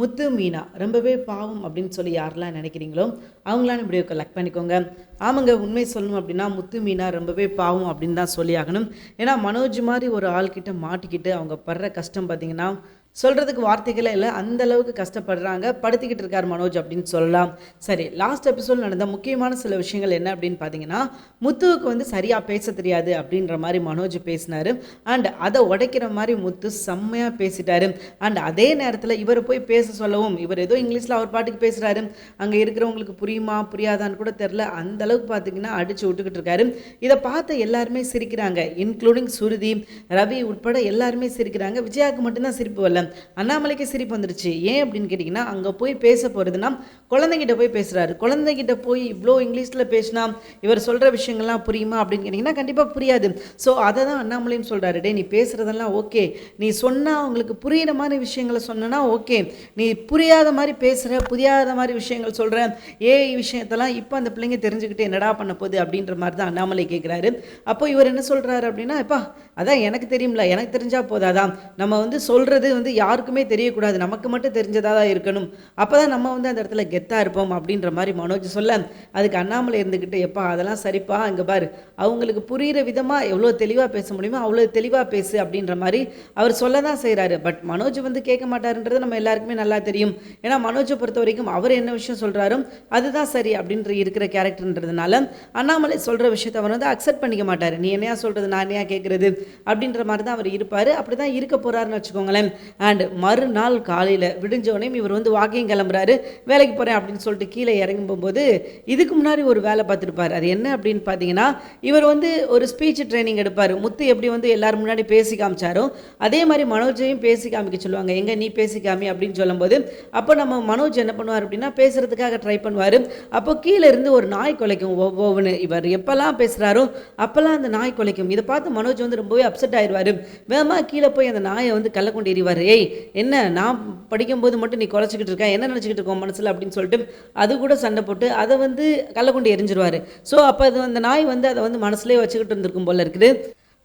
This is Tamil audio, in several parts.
முத்து மீனா. ரொம்பவே பாவம் அப்படின்னு சொல்லி யாரெல்லாம் நினைக்கிறீங்களோ அவங்களாம் இப்படி கலெக்ட் பண்ணிக்கோங்க. ஆமாங்க உண்மை சொல்லணும் அப்படின்னா முத்து மீனா ரொம்பவே பாவம் அப்படின்னு தான் சொல்லி ஆகணும் ஏன்னா மனோஜ் மாதிரி ஒரு ஆள்கிட்ட மாட்டிக்கிட்டு அவங்க படுற கஷ்டம் பார்த்தீங்கன்னா சொல்கிறதுக்கு வார்த்தைகளே இல்லை அந்த அளவுக்கு கஷ்டப்படுறாங்க. படுத்திக்கிட்டு இருக்கார் மனோஜ் அப்படின்னு சொல்லலாம். சரி லாஸ்ட் எபிசோட் நடந்த முக்கியமான சில விஷயங்கள் என்ன அப்படின்னு பார்த்தீங்கன்னா முத்துவுக்கு வந்து சரியாக பேச தெரியாது அப்படின்ற மாதிரி மனோஜ் பேசினார். அண்ட் அதை உடைக்கிற மாதிரி முத்து செம்மையாக பேசிட்டாரு. அண்ட் அதே நேரத்தில் இவர் போய் பேச சொல்லவும் இவர் ஏதோ இங்கிலீஷில் அவர் பாட்டுக்கு பேசுகிறாரு அங்கே இருக்கிறவங்களுக்கு புரியுமா புரியாதான்னு கூட தெரில அந்த அளவுக்கு பார்த்தீங்கன்னா அடிச்சு விட்டுக்கிட்டு இருக்காரு. இதை பார்த்து எல்லாருமே சிரிக்கிறாங்க இன்க்ளூடிங் சுருதி ரவி உட்பட எல்லாருமே சிரிக்கிறாங்க. விஜயாவுக்கு மட்டும்தான் சிரிப்பு வரல. அண்ணாமலைக்கு சிரிப்பு வந்துடுச்சு. ஏன் அப்படின்னு கேட்டிங்கன்னா அங்கே போய் பேச போகிறதுனா குழந்தைகிட்ட போய் பேசுகிறாரு குழந்தைகிட்ட போய் இவ்வளோ இங்கிலீஷில் பேசினா இவர் சொல்கிற விஷயங்கள்லாம் புரியுமா அப்படின்னு கேட்டிங்கன்னா கண்டிப்பாக புரியாது. ஸோ அதை தான் அண்ணாமலையும் சொல்கிறாரு டே நீ பேசுகிறதெல்லாம் ஓகே. நீ சொன்னால் அவங்களுக்கு புரியிற மாதிரி விஷயங்களை சொன்னனா ஓகே. நீ புரியாத மாதிரி பேசுகிற புரியாத மாதிரி விஷயங்கள் சொல்கிற ஏ விஷயத்தெல்லாம் இப்போ அந்த பிள்ளைங்க தெரிஞ்சுக்கிட்டு என்னடா பண்ண போகுது? அப்படின்ற மாதிரி தான் அண்ணாமலை கேட்குறாரு அப்போ இவர் என்ன சொல்கிறாரு அப்படின்னா எப்பா அதான் எனக்கு தெரியும்ல. எனக்கு தெரிஞ்சால் போதாதான் நம்ம வந்து சொல்கிறது வந்து யாருக்குமே தெரியக்கூடாது. நமக்கு மட்டும் தெரிஞ்சதாக தான் இருக்கணும். அப்போ தான் நம்ம வந்து அந்த இடத்துல கெத்தாக இருப்போம் அப்படின்ற மாதிரி மனோஜ் சொல்ல அதுக்கு அண்ணாமலை இருந்துக்கிட்டு எப்பா அதெல்லாம் சரிப்பா இங்கே பாரு. அவங்களுக்கு புரிகிற விதமாக எவ்வளோ தெளிவாக பேச முடியுமோ அவ்வளோ தெளிவாக பேசு அப்படின்ற மாதிரி அவர் சொல்ல தான் செய்கிறாரு பட் மனோஜ் வந்து கேட்க மாட்டாருன்றது நம்ம எல்லாருக்குமே நல்லா தெரியும். ஏன்னா மனோஜை பொறுத்த வரைக்கும் அவர் என்ன விஷயம் சொல்கிறாரோ அதுதான் சரி அப்படின்ற இருக்கிற கேரக்டர்ன்றதுனால அண்ணாமலை சொல்கிற விஷயத்த அவர் வந்து அக்செப்ட் பண்ணிக்க மாட்டார். நீ என்னையா சொல்கிறது நான் என்னையா கேட்குறது அப்படின்ற மாதிரி தான் அவர் இருப்பார். அப்படி தான் இருக்க போகிறாருன்னு வச்சுக்கோங்களேன். அண்ட் மறுநாள் காலையில் விடிஞ்சோடனே இவர் வந்து வாக்கிங் கிளம்புறாரு. வேலைக்கு போகிறேன் அப்படின்னு சொல்லிட்டு கீழே இறங்கும் போகும்போது இதுக்கு முன்னாடி ஒரு வேலை பார்த்துருப்பார். அது என்ன அப்படின்னு பார்த்தீங்கன்னா இவர் வந்து ஒரு ஸ்பீச் ட்ரைனிங் எடுப்பார். முத்து எப்படி வந்து எல்லாரும் முன்னாடி பேசி காமிச்சாரோ அதே மாதிரி மனோஜையும் பேசி காமிக்க சொல்லுவாங்க. எங்கே நீ பேசி காமி அப்படின்னு சொல்லும்போது அப்போ நம்ம மனோஜ் என்ன பண்ணுவார் அப்படின்னா பேசுறதுக்காக ட்ரை பண்ணுவார். அப்போ கீழே இருந்து ஒரு நாய் குலைக்கும். ஒவ்வொன்று இவர் எப்போல்லாம் பேசுகிறாரோ அப்போல்லாம் அந்த நாய் குலைக்கும். இதை பார்த்து மனோஜ் வந்து ரொம்பவே அப்செட் ஆயிடுவார். வேகமாக கீழே போய் அந்த நாயை வந்து கள்ளக்கொண்டு எறிவார். ஏய் என்ன நான் படிக்கும்போது மட்டும் நீ குறைச்சிக்கிட்டு இருக்கேன் என்ன நினச்சிக்கிட்டு இருக்கோம் மனசில் அப்படின்னு சொல்லிட்டு அது கூட சண்டை போட்டு அதை வந்து கள்ளக்குண்டு எரிஞ்சிருவார். ஸோ அப்போ அது அந்த நாய் வந்து அதை வந்து மனசுலேயே வச்சுக்கிட்டு இருந்திருக்கும் போல இருக்குது.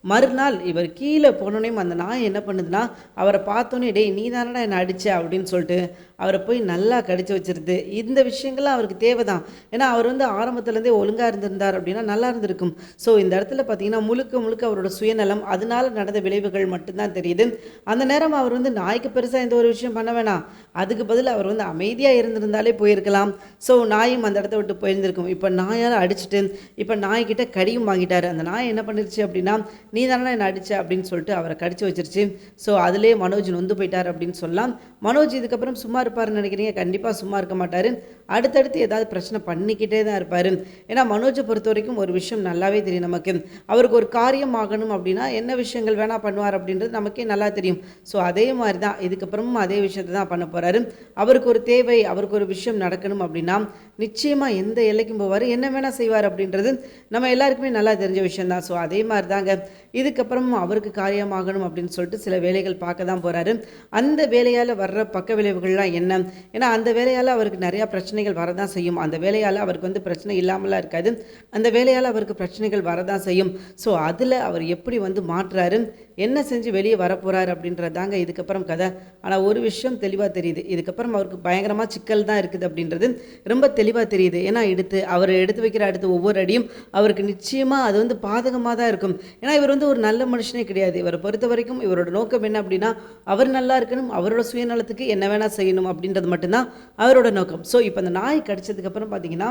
மறுநாள் இவர் கீழே போனோடனே அந்த நாய் என்ன பண்ணுதுன்னா அவரை பார்த்தோன்னே டேய் நீ தானடா என்னை அடிச்ச? அப்படின்னு சொல்லிட்டு அவரை போய் நல்லா கடிச்சு வச்சிருது. இந்த விஷயங்கள்லாம் அவருக்கு தேவை தான் ஏன்னா அவர் வந்து ஆரம்பத்துலேருந்தே ஒழுங்காக இருந்திருந்தார் அப்படின்னா நல்லா இருந்திருக்கும். ஸோ இந்த இடத்துல பார்த்தீங்கன்னா முழுக்க முழுக்க அவரோட சுயநலம் அதனால நடந்த விளைவுகள் மட்டும்தான் தெரியுது. அந்த நேரம் அவர் வந்து நாய்க்கு பெருசாக எந்த ஒரு விஷயம் பண்ண வேணாம். அதுக்கு பதில் அவர் வந்து அமைதியாக இருந்திருந்தாலே போயிருக்கலாம். ஸோ நாயும் அந்த இடத்த விட்டு போயிருந்திருக்கும். இப்போ நாயால் அடிச்சுட்டு இப்போ நாய்கிட்ட கடியும் வாங்கிட்டார். அந்த நாய் என்ன பண்ணிருச்சு அப்படின்னா நீ தானே என்ன அடிச்ச? அப்படின்னு சொல்லிட்டு அவரை கடிச்சு வச்சிருச்சு. ஸோ அதிலே மனோஜ் நொந்து போயிட்டார் அப்படின்னு சொல்லலாம். மனோஜ் இதுக்கப்புறம் சும்மா இருப்பார்னு நினைக்கிறீங்க. கண்டிப்பாக சும்மா இருக்க மாட்டார். அடுத்தடுத்து ஏதாவது பிரச்சனை பண்ணிக்கிட்டே தான் இருப்பார். ஏன்னா மனோஜை பொறுத்த வரைக்கும் ஒரு விஷயம் நல்லாவே தெரியும் நமக்கு. அவருக்கு ஒரு காரியம் ஆகணும் அப்படின்னா என்ன விஷயங்கள் வேணால் பண்ணுவார் அப்படின்றது நமக்கே நல்லா தெரியும். ஸோ அதே மாதிரி தான் இதுக்கப்புறமும் அதே விஷயத்தை தான் பண்ண போகிறாரு அவருக்கு ஒரு தேவை அவருக்கு ஒரு விஷயம் நடக்கணும் அப்படின்னா நிச்சயமாக எந்த எல்லைக்கும் போவார் என்ன வேணால் செய்வார் அப்படின்றது நம்ம எல்லாருக்குமே நல்லா தெரிஞ்ச விஷயம் தான். ஸோ அதே மாதிரி தாங்க இதுக்கப்புறம் அவருக்கு காரியமாகணும் அப்படின்னு சொல்லிட்டு சில வேலைகள் பார்க்க தான் போகிறாரு அந்த வேலையால் வர்ற பக்க விளைவுகள்லாம் என்ன? ஏன்னா அந்த வேலையால் அவருக்கு நிறையா பிரச்சனை பிரச்சனைகள் வரதான் செய்யும். அந்த வேலையால் அவருக்கு வந்து பிரச்சனை இல்லாமலாம் இருக்காது. அந்த வேலையால் அவருக்கு பிரச்சனைகள் வரதான் செய்யும். ஸோ அதில் அவர் எப்படி வந்து மாற்றுறாரு என்ன செஞ்சு வெளியே வரப்போகிறாரு அப்படின்றது தாங்க இதுக்கப்புறம் கதை. ஆனால் ஒரு விஷயம் தெளிவாக தெரியுது. இதுக்கப்புறம் அவருக்கு பயங்கரமாக சிக்கல் தான் இருக்குது அப்படின்றது ரொம்ப தெளிவாக தெரியுது. ஏன்னா எடுத்து அவர் எடுத்து வைக்கிற அடுத்த ஒவ்வொரு அடியும் அவருக்கு நிச்சயமாக அது வந்து பாதகமாக தான் இருக்கும். ஏன்னா இவர் வந்து ஒரு நல்ல மனுஷனே கிடையாது. இவரை பொறுத்த வரைக்கும் இவரோட நோக்கம் என்ன அப்படின்னா அவர் நல்லா இருக்கணும் அவரோட சுயநலத்துக்கு என்ன வேணால் செய்யணும் அப்படின்றது மட்டும்தான் அவரோட நோக்கம். ஸோ இப்போ அந்த நாய் கடிச்சதுக்கப்புறம் பார்த்தீங்கன்னா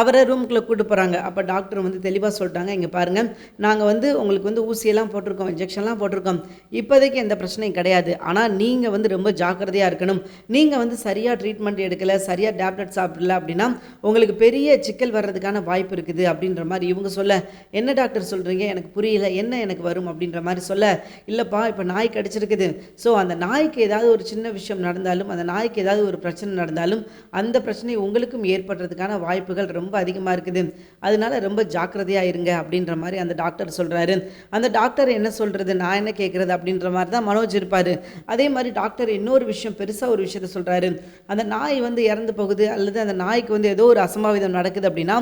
அவரை ரூமுக்குள்ளே கூட்டு போகிறாங்க அப்போ டாக்டர் வந்து தெளிவாக சொல்லிட்டாங்க இங்கே பாருங்கள் நாங்கள் வந்து உங்களுக்கு வந்து ஊசியெல்லாம் போட்டிருக்கோம் இன்ஜெக்ஷன்லாம் போட்டிருக்கோம். இப்போதைக்கு எந்த பிரச்சனையும் கிடையாது. ஆனால் நீங்கள் வந்து ரொம்ப ஜாக்கிரதையாக இருக்கணும். நீங்கள் வந்து சரியாக ட்ரீட்மெண்ட் எடுக்கலை சரியாக டேப்லெட் சாப்பிடல அப்படின்னா உங்களுக்கு பெரிய சிக்கல் வர்றதுக்கான வாய்ப்பு இருக்குது அப்படின்ற மாதிரி இவங்க சொல்ல. என்ன டாக்டர் சொல்கிறீங்க எனக்கு புரியல. என்ன எனக்கு வரும்? அப்படின்ற மாதிரி சொல்ல. இல்லைப்பா இப்போ நாய் கடிச்சிருக்குது. ஸோ அந்த நாய்க்கு ஏதாவது ஒரு சின்ன விஷயம் நடந்தாலும் அந்த நாய்க்கு ஏதாவது ஒரு பிரச்சனை நடந்தாலும் அந்த பிரச்சனை உங்களுக்கும் ஏற்படுறதுக்கான வாய்ப்புகள் ரொம்ப ரொம்ப அதிகமாக இருக்குது. அதனால ரொம்ப ஜாக்கிரதையாக இருங்க அப்படின்ற மாதிரி அந்த டாக்டர் சொல்கிறாரு அந்த டாக்டர் என்ன சொல்கிறது நான் என்ன கேட்குறது அப்படின்ற மாதிரி தான் மனோஜ் இருப்பார். அதே மாதிரி டாக்டர் இன்னொரு விஷயம் பெருசாக ஒரு விஷயத்த சொல்கிறாரு அந்த நாய் வந்து இறந்து போகுது அல்லது அந்த நாய்க்கு வந்து ஏதோ ஒரு அசம்பாவிதம் நடக்குது அப்படின்னா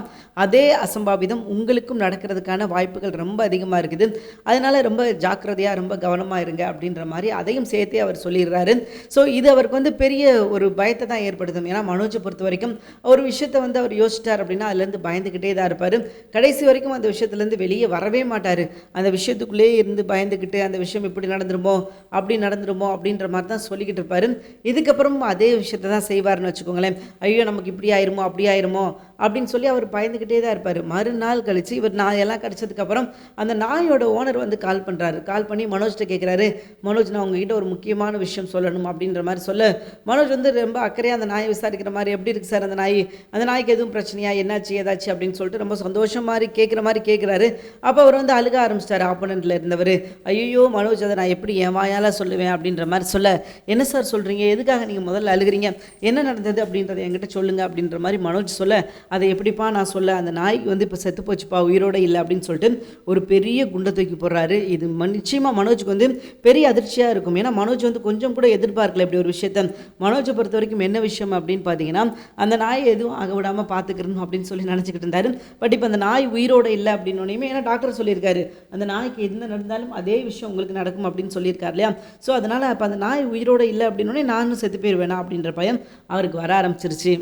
அதே அசம்பாவிதம் உங்களுக்கும் நடக்கிறதுக்கான வாய்ப்புகள் ரொம்ப அதிகமாக இருக்குது. அதனால ரொம்ப ஜாக்கிரதையாக ரொம்ப கவனமாக இருங்க அப்படின்ற மாதிரி அதையும் சேர்த்தே அவர் சொல்லிடுறாரு. ஸோ இது அவருக்கு வந்து பெரிய ஒரு பயத்தை தான் ஏற்படுத்தும். ஏன்னா மனோஜை பொறுத்த வரைக்கும் ஒரு விஷயத்தை வந்து அவர் யோசிச்சிட்டார் அப்படின்னா அதுலேருந்து பயந்துக்கிட்டே தான் இருப்பார். கடைசி வரைக்கும் அந்த விஷயத்துலேருந்து வெளியே வரவே மாட்டார். அந்த விஷயத்துக்குள்ளேயே இருந்து பயந்துக்கிட்டு அந்த விஷயம் இப்படி நடந்துருமோ அப்படி நடந்துருமோ அப்படின்ற மாதிரி தான் சொல்லிக்கிட்டு இருப்பார். இதுக்கப்புறமும் அதே விஷயத்தை தான் செய்வார்னு வச்சுக்கோங்களேன். ஐயோ நமக்கு இப்படி ஆயிருமோ அப்படி ஆயிருமோ அப்படின்னு சொல்லி அவர் பயந்துக்கிட்டே தான் இருப்பார். மறுநாள் கழித்து இவர் நாயெல்லாம் கிடச்சதுக்கப்புறம் அந்த நாயோட ஓனர் வந்து கால் பண்ணுறாரு கால் பண்ணி மனோஜ்கிட்ட கேட்குறாரு மனோஜ் நான் உங்ககிட்ட ஒரு முக்கியமான விஷயம் சொல்லணும் அப்படின்ற மாதிரி சொல்ல. மனோஜ் வந்து ரொம்ப அக்கறையாக அந்த நாயை விசாரிக்கிற மாதிரி எப்படி இருக்குது சார் அந்த நாய்? அந்த நாய்க்கு எதுவும் பிரச்சனையா? என்னாச்சு? ஏதாச்சு? அப்படின்னு சொல்லிட்டு ரொம்ப சந்தோஷம் மாதிரி கேட்குற மாதிரி கேட்குறாரு அப்போ அவர் வந்து அழுக ஆரம்பிச்சிட்டாரு ஆப்போனண்ட்டில் இருந்தவர். ஐயோ மனோஜ் அதை நான் எப்படி என் வாயால் சொல்லுவேன்? அப்படின்ற மாதிரி சொல்ல என்ன சார் சொல்கிறீங்க எதுக்காக நீங்கள் முதல்ல அழுகிறீங்க? என்ன நடந்தது? அப்படின்றத என்கிட்ட சொல்லுங்கள் அப்படின்ற மாதிரி மனோஜ் சொல்ல அதை எப்படிப்பா நான் சொல்ல அந்த நாய்க்கு வந்து இப்போ செத்து போச்சுப்பா உயிரோட இல்லை அப்படின்னு சொல்லிட்டு ஒரு பெரிய குண்டை தூக்கி போடுறாரு. இது நிச்சயமாக மனோஜுக்கு வந்து பெரிய அதிர்ச்சியாக இருக்கும். ஏன்னா மனோஜ் வந்து கொஞ்சம் கூட எதிர்பார்க்கல இப்படி ஒரு விஷயத்த. மனோஜை பொறுத்த வரைக்கும் என்ன விஷயம் அப்படின்னு பார்த்தீங்கன்னா அந்த நாயை எதுவும் ஆக விடாமல் பார்த்துக்கணும் அப்படின்னு சொல்லி நினச்சிக்கிட்டு இருந்தார். பட் இப்போ அந்த நாய் உயிரோட இல்லை அப்படின்னு ஏன்னா டாக்டர் சொல்லியிருக்காரு அந்த நாய்க்கு என்ன நடந்தாலும் அதே விஷயம் உங்களுக்கு நடக்கும் அப்படின்னு சொல்லியிருக்காரு இல்லையா? ஸோ அதனால் அப்போ அந்த நாய் உயிரோட இல்லை அப்படின்னோடனே நானும் செத்து போயிடுவேனா அப்படின்ற பயம் அவருக்கு வர ஆரம்பிச்சிருச்சு.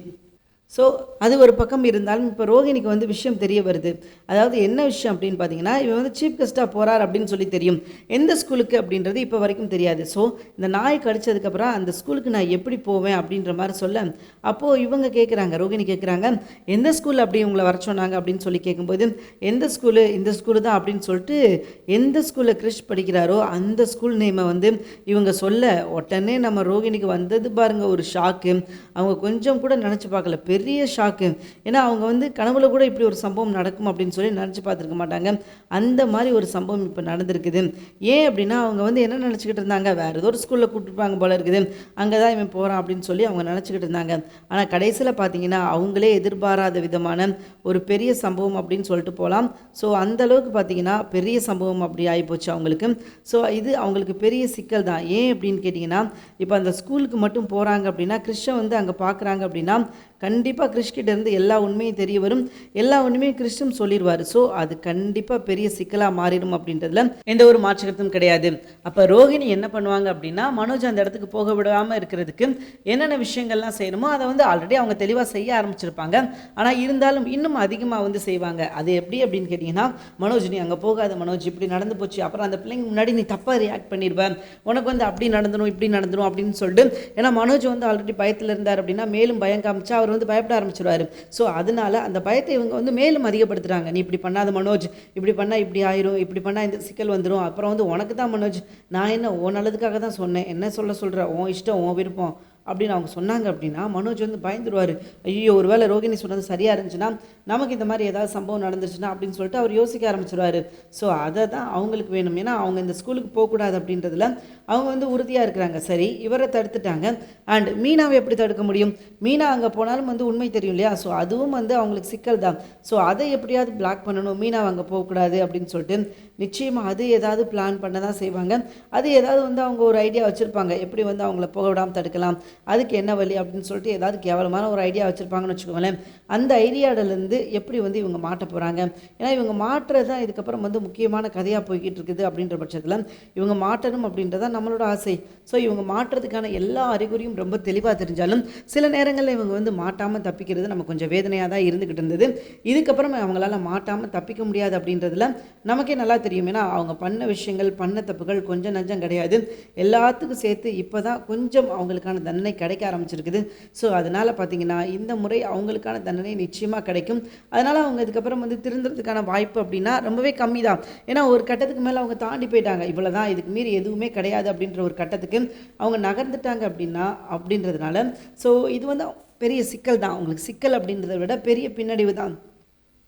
ஸோ அது ஒரு பக்கம் இருந்தாலும் இப்போ ரோகிணிக்கு வந்து விஷயம் தெரிய வருது. அதாவது என்ன விஷயம் அப்படின்னு பார்த்தீங்கன்னா இவன் வந்து சீஃப் கெஸ்ட்டாக போகிறார் அப்படின்னு சொல்லி தெரியும். எந்த ஸ்கூலுக்கு அப்படின்றது இப்போ வரைக்கும் தெரியாது. ஸோ இந்த நாய் கடிச்சதுக்கப்புறம் அந்த ஸ்கூலுக்கு நான் எப்படி போவேன் அப்படின்ற மாதிரி சொல்ல. அப்போது இவங்க கேட்குறாங்க ரோஹிணி கேட்குறாங்க எந்த ஸ்கூல் அப்படி உங்களை வர சொன்னாங்க? அப்படின்னு சொல்லி கேட்கும்போது எந்த ஸ்கூலு இந்த ஸ்கூலு தான் அப்படின்னு சொல்லிட்டு எந்த ஸ்கூலில் கிறிஷ் படிக்கிறாரோ அந்த ஸ்கூல் நேமை வந்து இவங்க சொல்ல. உடனே நம்ம ரோகிணிக்கு வந்தது பாருங்க ஒரு ஷாக்கு அவங்க கொஞ்சம் கூட நினச்சி பார்க்கல. பெரிய பெரிய ஷாக்கு ஏன்னா அவங்க வந்து கனவுல கூட இப்படி ஒரு சம்பவம் நடக்கும் அப்படின்னு சொல்லி நினச்சி பார்த்துருக்க மாட்டாங்க. அந்த மாதிரி ஒரு சம்பவம் இப்போ நடந்திருக்குது. ஏன் அப்படின்னா அவங்க வந்து என்ன நினச்சிக்கிட்டு இருந்தாங்க? வேறு ஏதோ ஒரு ஸ்கூலில் கூப்பிட்டுருப்பாங்க போல இருக்குது. அங்கே தான் இவன் போகிறான் அப்படின்னு சொல்லி அவங்க நினச்சிக்கிட்டு இருந்தாங்க. ஆனால் கடைசியில் பார்த்தீங்கன்னா அவங்களே எதிர்பாராத விதமான ஒரு பெரிய சம்பவம் அப்படின்னு சொல்லிட்டு போகலாம் ஸோ அந்த அளவுக்கு பார்த்தீங்கன்னா பெரிய சம்பவம் அப்படி ஆகிப்போச்சு அவங்களுக்கு. ஸோ இது அவங்களுக்கு பெரிய சிக்கல் தான். ஏன் அப்படின்னு கேட்டிங்கன்னா இப்போ அந்த ஸ்கூலுக்கு மட்டும் போகிறாங்க அப்படின்னா கிருஷ்ணன் வந்து அங்கே பார்க்குறாங்க அப்படின்னா கண்டிப்பாக கிறிஸ்கிட்ட இருந்து எல்லா உண்மையும் தெரிய வரும். எல்லா உண்மையும் கிறிஸ்டும் சொல்லிடுவார் ஸோ அது கண்டிப்பாக பெரிய சிக்கலாக மாறிடும் அப்படின்றதுல எந்த ஒரு மாற்று கருத்தும் கிடையாது. அப்போ ரோகிணி என்ன பண்ணுவாங்க அப்படின்னா மனோஜ் அந்த இடத்துக்கு போக விடாமல் இருக்கிறதுக்கு என்னென்ன விஷயங்கள்லாம் செய்யணுமோ அதை வந்து ஆல்ரெடி அவங்க தெளிவாக செய்ய ஆரம்பிச்சிருப்பாங்க. ஆனால் இருந்தாலும் இன்னும் அதிகமாக வந்து செய்வாங்க. அது எப்படி அப்படின்னு கேட்டிங்கன்னா மனோஜ் நீ அங்கே போகாத மனோஜ். இப்படி நடந்து போச்சு. அப்புறம் அந்த பிள்ளைங்க முன்னாடி நீ தப்பாக ரியாக்ட் பண்ணிடுவேன் உனக்கு வந்து அப்படி நடந்துடும் இப்படி நடந்துடும் அப்படின்னு சொல்லிட்டு ஏன்னா மனோஜ் வந்து ஆல்ரெடி பயத்தில் இருந்தார் அப்படின்னா மேலும் பயம் காமிச்சா அவர் வந்து பயப்பட ஆரம்பிச்சிருவார். ஸோ அதனால அந்த பயத்தை இவங்க வந்து மேலும் அதிகப்படுத்துகிறாங்க நீ இப்படி பண்ணாத மனோஜ் இப்படி பண்ணால் இப்படி ஆயிரும் இப்படி பண்ணால் இந்த சிக்கல் வந்துடும் அப்புறம் வந்து உனக்கு தான் மனோஜ் நான் என்ன உன் நல்லதுக்காக தான் சொன்னேன். என்ன சொல்ல சொல்கிற உன் இஷ்டம் உன் விருப்பம். அப்படின்னு அவங்க சொன்னாங்க அப்படின்னா மனோஜ் வந்து பயந்துருவார். ஐயோ ஒரு வேளை ரோகிணி சொன்னது சரியாக இருந்துச்சுன்னா நமக்கு இந்த மாதிரி ஏதாவது சம்பவம் நடந்துச்சுன்னா அப்படின்னு சொல்லிட்டு அவர் யோசிக்க ஆரம்பிச்சிருவார். ஸோ அதை தான் அவங்களுக்கு வேணும். ஏன்னா அவங்க இந்த ஸ்கூலுக்கு போகக்கூடாது அப்படின்றதுல அவங்க வந்து உறுதியாக இருக்கிறாங்க. சரி இவரை தடுத்துட்டாங்க. அண்ட் மீனாவை எப்படி தடுக்க முடியும்? மீனா அங்கே போனாலும் வந்து உண்மை தெரியும் இல்லையா? ஸோ அதுவும் வந்து அவங்களுக்கு சிக்கல் தான். ஸோ அதை எப்படியாவது பிளாக் பண்ணணும்? மீனாவை அங்கே போகக்கூடாது அப்படின்னு சொல்லிட்டு நிச்சயமாக அது ஏதாவது பிளான் பண்ண தான் செய்வாங்க. அது ஏதாவது வந்து அவங்க ஒரு ஐடியா வச்சுருப்பாங்க. எப்படி வந்து அவங்கள போக விடாமல் தடுக்கலாம்? அதுக்கு என்ன வழி அப்படின்னு சொல்லிட்டு ஏதாவது கேவலமான ஒரு ஐடியா வச்சுருப்பாங்கன்னு வச்சுக்கோங்களேன். அந்த ஐடியாவிலேருந்து எப்படி வந்து இவங்க மாட்ட போகிறாங்க ஏன்னா இவங்க மாற்றுறது தான் இதுக்கப்புறம் வந்து முக்கியமான கதையாக போய்கிட்டு இருக்குது அப்படின்ற பட்சத்தில் இவங்க மாட்டணும் அப்படின்றதான் நம்மளோட ஆசை. ஸோ இவங்க மாற்றுறதுக்கான எல்லா அறிகுறியும் ரொம்ப தெளிவாக தெரிஞ்சாலும் சில நேரங்களில் இவங்க வந்து மாட்டாமல் தப்பிக்கிறது நம்ம கொஞ்சம் வேதனையாக தான் இருந்துக்கிட்டு இருந்தது. இதுக்கப்புறம் அவங்களால மாட்டாமல் தப்பிக்க முடியாது அப்படின்றதுல நமக்கே நல்லா தெரியும். ஏன்னா அவங்க பண்ண விஷயங்கள் பண்ண தப்புகள் கொஞ்சம் நஞ்சம் கிடையாது. எல்லாத்துக்கும் சேர்த்து இப்போ தான் கொஞ்சம் அவங்களுக்கான தண்டனை கிடைக்க ஆரம்பிச்சிருக்குது. ஸோ அதனால் பார்த்தீங்கன்னா இந்த முறை அவங்களுக்கான தண்டனை நிச்சயமாக கிடைக்கும். அதனால் அவங்க இதுக்கப்புறம் வந்து திருந்துறதுக்கான வாய்ப்பு அப்படின்னா ரொம்பவே கம்மி தான் ஏன்னா ஒரு கட்டத்துக்கு மேலே அவங்க தாண்டி போயிட்டாங்க. இவ்வளோ தான் இதுக்கு மீறி எதுவுமே கிடையாது அப்படின்ற ஒரு கட்டத்துக்கு அவங்க நகர்ந்துட்டாங்க அப்படின்னா அப்படின்றதுனால ஸோ இது வந்து பெரிய சிக்கல் தான் அவங்களுக்கு சிக்கல் அப்படின்றத விட பெரிய பின்னடைவு தான்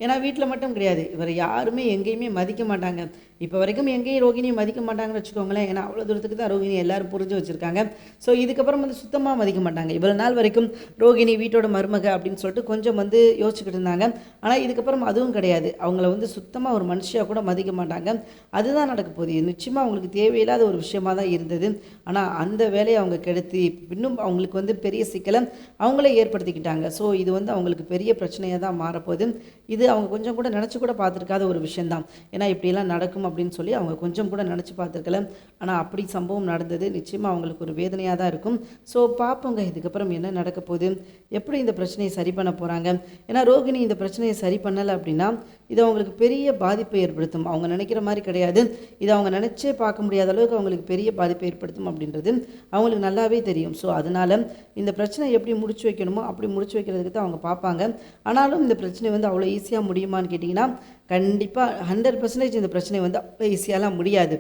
ஏன்னா வீட்டில் மட்டும் கிடையாது. இவரை யாருமே எங்கேயுமே மதிக்க மாட்டாங்க. இப்போ வரைக்கும் எங்கேயும் ரோகிணியை மதிக்க மாட்டாங்கன்னு வச்சுக்கோங்களேன். ஏன்னா அவ்வளோ தூரத்துக்கு தான் ரோகிணி எல்லாரும் புரிஞ்சு வச்சுருக்காங்க. ஸோ இதுக்கப்புறம் வந்து சுத்தமாக மதிக்க மாட்டாங்க. இவ்வளோ நாள் வரைக்கும் ரோகிணி வீட்டோட மருமக அப்படின்னு சொல்லிட்டு கொஞ்சம் வந்து யோசிச்சுக்கிட்டு இருந்தாங்க. ஆனால் இதுக்கப்புறம் அதுவும் கிடையாது. அவங்கள வந்து சுத்தமாக ஒரு மனுஷியாக கூட மதிக்க மாட்டாங்க. அதுதான் நடக்க போகுது. நிச்சயமாக அவங்களுக்கு தேவையில்லாத ஒரு விஷயமாக தான் இருந்தது. ஆனால் அந்த வேலையை அவங்க கெடுத்து இன்னும் அவங்களுக்கு வந்து பெரிய சிக்கலை அவங்களே ஏற்படுத்திக்கிட்டாங்க. ஸோ இது வந்து அவங்களுக்கு பெரிய பிரச்சனையாக தான் மாறப்போகுது. இது அவங்க கொஞ்சம் கூட நினச்சி கூட பார்த்துருக்காத ஒரு விஷயந்தான் ஏன்னா இப்படியெல்லாம் நடக்கும் அப்படின்னு சொல்லி அவங்க கொஞ்சம் கூட நினச்சி பார்த்துருக்கல. ஆனால் அப்படி சம்பவம் நடந்தது. நிச்சயமாக அவங்களுக்கு ஒரு வேதனையாக தான் இருக்கும். ஸோ பார்ப்போங்க இதுக்கப்புறம் என்ன நடக்க போகுது? எப்படி இந்த பிரச்சனையை சரி பண்ண போகிறாங்க ஏன்னா ரோகிணி இந்த பிரச்சனையை சரி பண்ணலை அப்படின்னா இது அவங்களுக்கு பெரிய பாதிப்பை ஏற்படுத்தும். அவங்க நினைக்கிற மாதிரி கிடையாது. இது அவங்க நினச்சே பார்க்க முடியாத அளவுக்கு அவங்களுக்கு பெரிய பாதிப்பை ஏற்படுத்தும் அப்படின்றது அவங்களுக்கு நல்லாவே தெரியும். ஸோ அதனால் இந்த பிரச்சனை எப்படி முடிச்சு வைக்கணுமோ அப்படி முடிச்சு வைக்கிறதுக்கு தான் அவங்க பார்ப்பாங்க. ஆனாலும் இந்த பிரச்சனை வந்து அவ்வளோ ஈஸியாக முடியுமான்னு கேட்டிங்கன்னா கண்டிப்பாக ஹண்ட்ரட் பர்சன்டேஜ் இந்த பிரச்சனை வந்து அவ்வளோ ஈஸியாலாம் முடியாது.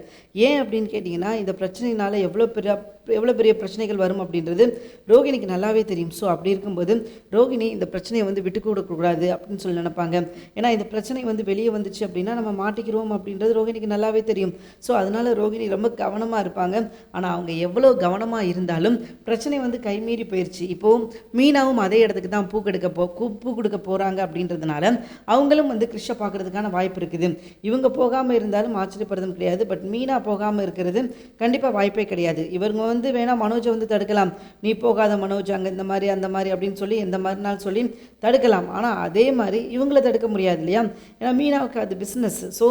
ஏன் அப்படின்னு கேட்டிங்கன்னா இந்த பிரச்சனையினால எவ்வளோ பெரிய எவ்வளோ பெரிய பிரச்சனைகள் வரும் அப்படின்றது ரோகிணிக்கு நல்லாவே தெரியும். ஸோ அப்படி இருக்கும்போது ரோகிணி இந்த பிரச்சனையை வந்து விட்டு கொடுக்கக்கூடாது அப்படின்னு சொல்லி நினைப்பாங்க. ஏன்னா இந்த பிரச்சனை வந்து வெளியே வந்துச்சு அப்படின்னா நம்ம மாட்டிக்கிறோம் அப்படின்றது ரோகிணிக்கு நல்லாவே தெரியும். ஸோ அதனால ரோகிணி ரொம்ப கவனமாக இருப்பாங்க. ஆனால் அவங்க எவ்வளோ கவனமாக இருந்தாலும் பிரச்சனை வந்து கைமீறி போயிடுச்சு இப்போது மீனாவும் அதே இடத்துக்கு தான் பூ கெடுக்க போ பூ கொடுக்க போகிறாங்க அப்படின்றதுனால அவங்களும் வந்து கிருஷ்ண பார்க்குறதுக்கான வாய்ப்பு இருக்குது. இவங்க போகாமல் இருந்தாலும் ஆச்சரியப்படுறதும் கிடையாது. பட் மீனா போகாமல் இருக்கிறது கண்டிப்பாக வாய்ப்பே கிடையாது. இவங்க வந்து வேணால் மனோஜை வந்து தடுக்கலாம். நீ போகாத மனோஜ் அங்கே இந்த மாதிரி அந்த மாதிரி அப்படின்னு சொல்லி எந்த மாதிரினாலும் சொல்லி தடுக்கலாம். ஆனால் அதே மாதிரி இவங்கள தடுக்க முடியாது இல்லையா? ஏன்னா மீனாவுக்கு அது பிஸ்னஸ் ஸோ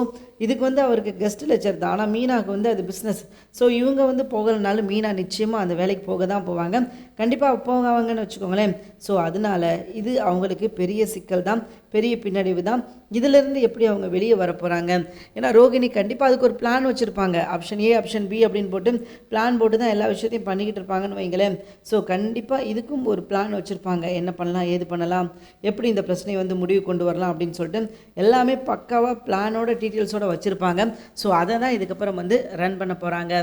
இதுக்கு வந்து அவருக்கு கெஸ்ட் லெக்சர் தான். ஆனால் மீனாவுக்கு வந்து அது பிஸ்னஸ் ஸோ இவங்க வந்து போகலைனாலும் மீனா நிச்சயமாக அந்த வேலைக்கு போக தான் போவாங்க. கண்டிப்பாக போவாங்கன்னு வச்சுக்கோங்களேன். ஸோ அதனால இது அவங்களுக்கு பெரிய சிக்கல் தான். பெரிய பின்னடைவு தான். இதிலிருந்து எப்படி அவங்க வெளியே வர போகிறாங்க ஏன்னா ரோகிணி கண்டிப்பாக அதுக்கு ஒரு பிளான் வச்சுருப்பாங்க. ஆப்ஷன் ஏ ஆப்ஷன் பி அப்படின்னு போட்டு பிளான் போட்டு தான் எல்லா விஷயத்தையும் பண்ணிக்கிட்டு இருப்பாங்கன்னு வைங்களேன். ஸோ கண்டிப்பாக இதுக்கும் ஒரு பிளான் வச்சுருப்பாங்க. என்ன பண்ணலாம் ஏது பண்ணலாம் எப்படி இந்த பிரச்சனையை வந்து முடிவு கொண்டு வரலாம் அப்படின்னு சொல்லிட்டு எல்லாமே பக்காவாக பிளானோட டீட்டெயில்ஸோட வச்சுருப்பாங்க. ஸோ அதை தான் இதுக்கப்புறம் வந்து ரன் பண்ண போகிறாங்க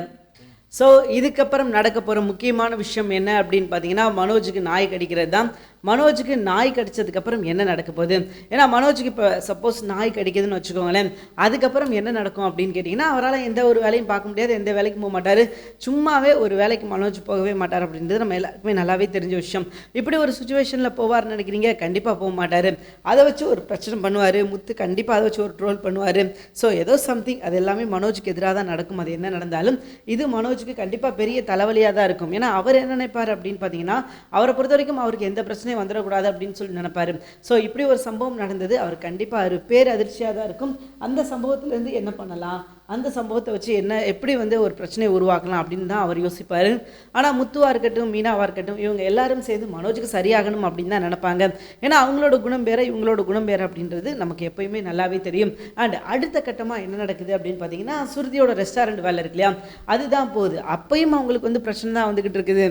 ஸோ இதுக்கப்புறம் நடக்க போகிற முக்கியமான விஷயம் என்ன அப்படின்னு பார்த்தீங்கன்னா மனோஜுக்கு நாய் கடிக்கிறது தான் மனோஜுக்கு நாய் கடிச்சதுக்கப்புறம் என்ன நடக்க போகுது? ஏன்னா மனோஜுக்கு இப்போ சப்போஸ் நாய் கடிக்குதுன்னு வச்சுக்கோங்களேன். அதுக்கப்புறம் என்ன நடக்கும் அப்படின்னு கேட்டிங்கன்னா அவரால் எந்த ஒரு வேலையும் பார்க்க முடியாது எந்த வேலைக்கும் போக மாட்டார். சும்மாவே ஒரு வேலைக்கு மனோஜ் போகவே மாட்டார் அப்படின்றது நம்ம எல்லாருக்குமே நல்லாவே தெரிஞ்ச விஷயம். இப்படி ஒரு சுச்சுவேஷனில் போவார்னு நினைக்கிறீங்க கண்டிப்பாக போக மாட்டார். அதை வச்சு ஒரு பிரச்சனை பண்ணுவார் முத்து கண்டிப்பாக அதை வச்சு ஒரு ட்ரோல் பண்ணுவார். ஸோ ஏதோ சம்திங் அது எல்லாமே மனோஜுக்கு எதிராக தான் நடக்கும். அது என்ன நடந்தாலும் இது மனோஜுக்கு கண்டிப்பாக பெரிய தலைவலியாக தான் இருக்கும். ஏன்னா அவர் என்ன நினைப்பார் அப்படின்னு பார்த்தீங்கன்னா அவரை பொறுத்த வரைக்கும் அவருக்கு எந்த பிரச்சனை பிரச்சனை வந்துடக்கூடாது அப்படின்னு சொல்லி நினைப்பாரு. ஸோ இப்படி ஒரு சம்பவம் நடந்தது. அவர் கண்டிப்பாக அவர் பேர் அதிர்ச்சியாக தான் இருக்கும். அந்த சம்பவத்திலேருந்து என்ன பண்ணலாம்? அந்த சம்பவத்தை வச்சு என்ன எப்படி வந்து ஒரு பிரச்சனையை உருவாக்கலாம் அப்படின்னு தான் அவர் யோசிப்பார். ஆனால் முத்துவாக இருக்கட்டும் மீனாவாக இருக்கட்டும் இவங்க எல்லாரும் சேர்ந்து மனோஜுக்கு சரியாகணும் அப்படின்னு தான் நினைப்பாங்க. ஏன்னா அவங்களோட குணம் வேற இவங்களோட குணம் வேற அப்படின்றது நமக்கு எப்பயுமே நல்லாவே தெரியும். அண்ட் அடுத்த கட்டமாக என்ன நடக்குது அப்படின்னு பார்த்தீங்கன்னா சுருதியோட ரெஸ்டாரண்ட் வேலை இருக்கு இல்லையா? அதுதான் போகுது. அப்பயும் அவங்களுக்கு வந்து பிரச்சனை தான் வந்துக்கிட்டு இருக்குது.